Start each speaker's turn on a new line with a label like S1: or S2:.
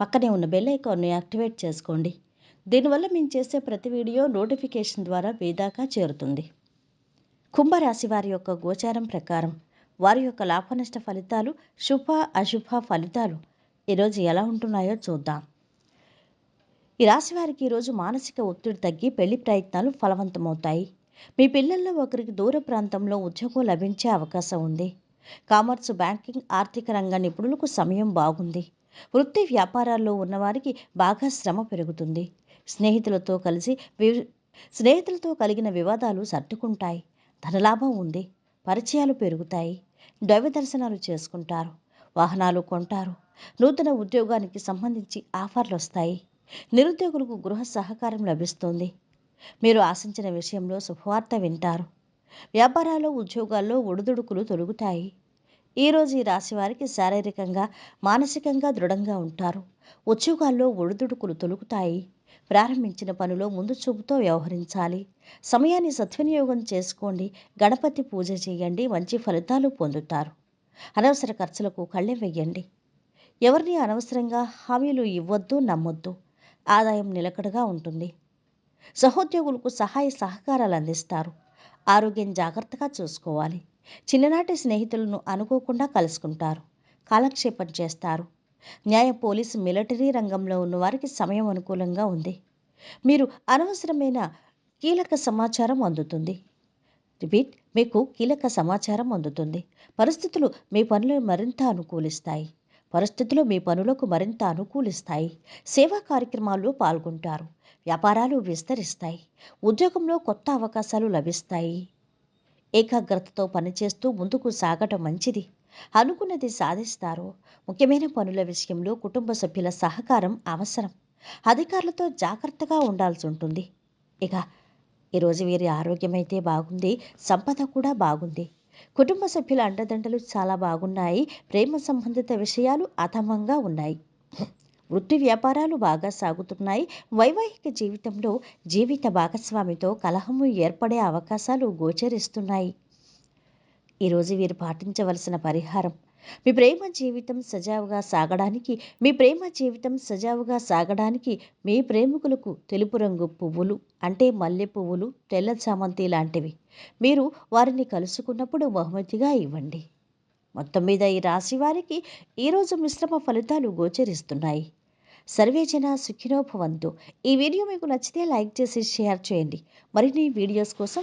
S1: పక్కనే ఉన్న bell ఐకాన్ను activate చేసుకోండి. దీనివల్ల మేము చేసే ప్రతి వీడియో నోటిఫికేషన్ ద్వారా మీ దాకా చేరుతుంది. కుంభరాశి వారి యొక్క గోచారం ప్రకారం వారి యొక్క లాభనష్ట ఫలితాలు శుభ అశుభ ఫలితాలు ఈరోజు ఎలా ఉంటున్నాయో చూద్దాం. ఈ రాశి వారికి ఈరోజు మానసిక ఒత్తిడి తగ్గి పెళ్ళి ప్రయత్నాలు ఫలవంతమవుతాయి. మీ పిల్లల్లో ఒకరికి దూర ప్రాంతంలో ఉద్యోగం లభించే అవకాశం ఉంది. కామర్స్ బ్యాంకింగ్ ఆర్థిక రంగ నిపుణులకు సమయం బాగుంది. వృత్తి వ్యాపారాల్లో ఉన్నవారికి బాగా శ్రమ పెరుగుతుంది. స్నేహితులతో కలిసి వి- స్నేహితులతో కలిగిన వివాదాలు సర్దుకుంటాయి. ధనలాభం ఉంది. పరిచయాలు పెరుగుతాయి. దైవ దర్శనాలు చేసుకుంటారు. వాహనాలు కొంటారు. నూతన ఉద్యోగానికి సంబంధించి ఆఫర్లు వస్తాయి. నిరుద్యోగులకు గృహ సహకారం లభిస్తుంది. మీరు ఆశించిన విషయంలో శుభవార్త వింటారు. వ్యాపారాలు ఉద్యోగాల్లో ఒడిదుడుకులు తొలుగుతాయి. ఈరోజు ఈ రాశి వారికి శారీరకంగా మానసికంగా దృఢంగా ఉంటారు. ఉద్యోగాల్లో ఒడిదుడుకులు తొలుగుతాయి. ప్రారంభించిన పనిలో ముందు చూపుతో వ్యవహరించాలి. సమయాన్ని సద్వినియోగం చేసుకోండి. గణపతి పూజ చేయండి. మంచి ఫలితాలు పొందుతారు. అనవసర ఖర్చులకు కళ్ళెం వెయ్యండి ఎవరిని అనవసరంగా హామీలు ఇవ్వద్దు నమ్మొద్దు. ఆదాయం నిలకడగా ఉంటుంది. సహోద్యోగులకు సహాయ సహకారాలు అందిస్తారు. ఆరోగ్యం జాగ్రత్తగా చూసుకోవాలి. చిన్ననాటి స్నేహితులను అనుకోకుండా కలుసుకుంటారు. కాలక్షేపం చేస్తారు. న్యాయ పోలీసు మిలిటరీ రంగంలో ఉన్న వారికి సమయం అనుకూలంగా ఉంది. మీరు అనవసరమైన కీలక సమాచారం అందుతుంది. రిపీట్ మీకు కీలక సమాచారం అందుతుంది. పరిస్థితులు మీ పనులను మరింత అనుకూలిస్తాయి. పరిస్థితులు మీ పనులకు మరింత అనుకూలిస్తాయి. సేవా కార్యక్రమాల్లో పాల్గొంటారు. వ్యాపారాలు విస్తరిస్తాయి. ఉద్యోగంలో కొత్త అవకాశాలు లభిస్తాయి. ఏకాగ్రతతో పనిచేస్తూ ముందుకు సాగటం మంచిది. అనుకున్నది సాధిస్తారు. ముఖ్యమైన పనుల విషయంలో కుటుంబ సభ్యుల సహకారం అవసరం. అధికారులతో జాగ్రత్తగా ఉండాల్సి ఉంటుంది. ఇక ఈరోజు వీరి ఆరోగ్యం అయితే బాగుంది సంపద కూడా బాగుంది. కుటుంబ సభ్యుల అండదండలు చాలా బాగున్నాయి. ప్రేమ సంబంధిత విషయాలు అధమంగా ఉన్నాయి. వృత్తి వ్యాపారాలు బాగా సాగుతున్నాయి. వైవాహిక జీవితంలో జీవిత భాగస్వామితో కలహము ఏర్పడే అవకాశాలు గోచరిస్తున్నాయి. ఈరోజు వీరు పాటించవలసిన పరిహారం మీ ప్రేమ జీవితం సజావుగా సాగడానికి మీ ప్రేమ జీవితం సజావుగా సాగడానికి మీ ప్రేమికులకు తెలుపు రంగు పువ్వులు అంటే మల్లె పువ్వులు తెల్ల చామంతి లాంటివి. మీరు వారిని కలుసుకున్నప్పుడు బహుమతిగా ఇవ్వండి. మొత్తం మీద ఈ రాశి వారికి ఈరోజు మిశ్రమ ఫలితాలు గోచరిస్తున్నాయి. సర్వేజన సుఖినోభవంతు ఈ వీడియో మీకు నచ్చితే లైక్ చేసి షేర్ చేయండి. మరిన్ని వీడియోస్ కోసం